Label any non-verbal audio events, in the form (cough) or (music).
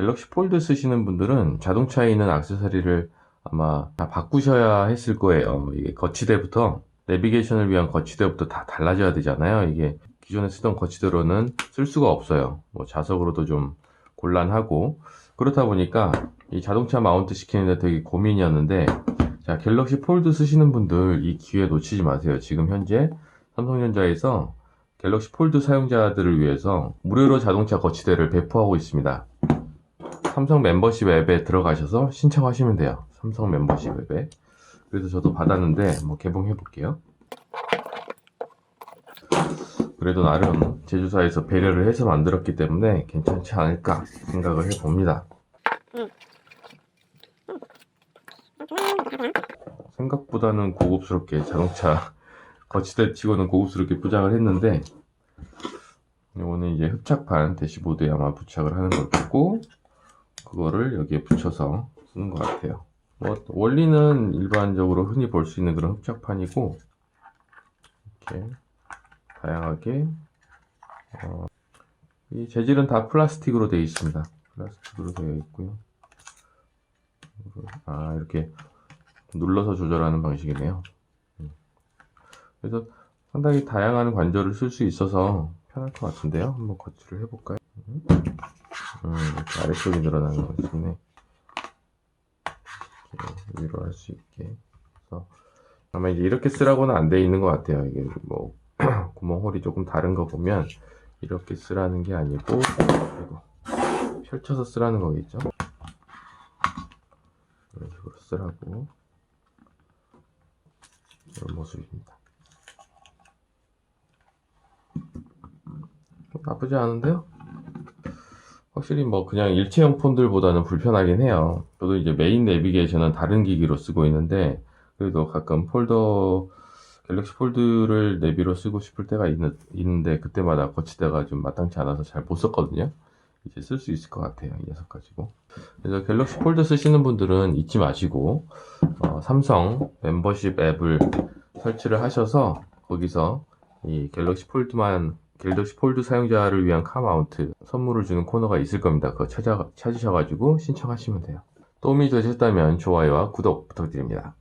갤럭시 폴드 쓰시는 분들은 자동차에 있는 액세서리를 아마 다 바꾸셔야 했을 거예요. 이게 거치대부터 내비게이션을 위한 거치대부터 다 달라져야 되잖아요. 이게 기존에 쓰던 거치대로는 쓸 수가 없어요. 뭐 자석으로도 좀 곤란하고 그렇다 보니까 이 자동차 마운트 시키는데 되게 고민이었는데 자 갤럭시 폴드 쓰시는 분들 이 기회 놓치지 마세요. 지금 현재 삼성전자에서 갤럭시 폴드 사용자들을 위해서 무료로 자동차 거치대를 배포하고 있습니다. 삼성 멤버십 앱에 들어가셔서 신청하시면 돼요. 삼성 멤버십 앱에. 그래서 저도 받았는데 뭐 개봉해 볼게요. 그래도 나름 제조사에서 배려를 해서 만들었기 때문에 괜찮지 않을까 생각을 해봅니다. 생각보다는 고급스럽게 자동차 거치대 치고는 고급스럽게 포장을 했는데 이거는 이제 흡착판 대시보드에 아마 부착을 하는 거겠고 그거를 여기에 붙여서 쓰는 것 같아요. 뭐 원리는 일반적으로 흔히 볼 수 있는 그런 흡착판이고 이렇게 다양하게 어, 이 재질은 다 플라스틱으로 되어 있습니다. 플라스틱으로 되어 있고요. 아 이렇게 눌러서 조절하는 방식이네요. 음. 그래서 상당히 다양한 관절을 쓸 수 있어서 편할 것 같은데요. 한번 거치를 해볼까요? 음, 아래쪽이 늘어나는 것이네. 이렇게 위로 할 수 있게. 그래서 아마 이제 이렇게 쓰라고는 안 돼 있는 것 같아요. 이게 뭐 (clears throat) 구멍홀이 조금 다른 거 보면 이렇게 쓰라는 게 아니고 펼쳐서 쓰라는 거겠죠. 이런 식으로 쓰라고 이런 모습입니다. 나쁘지 않은데요? 확실히 뭐 그냥 일체형 폰들보다는 불편하긴 해요. 저도 이제 메인 내비게이션은 다른 기기로 쓰고 있는데 그래도 가끔 폴더 갤럭시 폴드를 내비로 쓰고 싶을 때가 있는, 있는 데 그때마다 거치대가 좀 마땅치 않아서 잘 못 썼거든요. 이제 쓸 수 있을 것 같아요. 이 녀석 가지고. 그래서 갤럭시 폴드 쓰시는 분들은 잊지 마시고 어, 삼성 멤버십 앱을 설치를 하셔서 거기서 이 갤럭시 폴드만 갤럭시 폴드 사용자를 위한 카마운트 선물을 주는 코너가 있을 겁니다. 그거 찾아, 찾으셔가지고 신청하시면 돼요. 도움이 되셨다면 좋아요와 구독 부탁드립니다.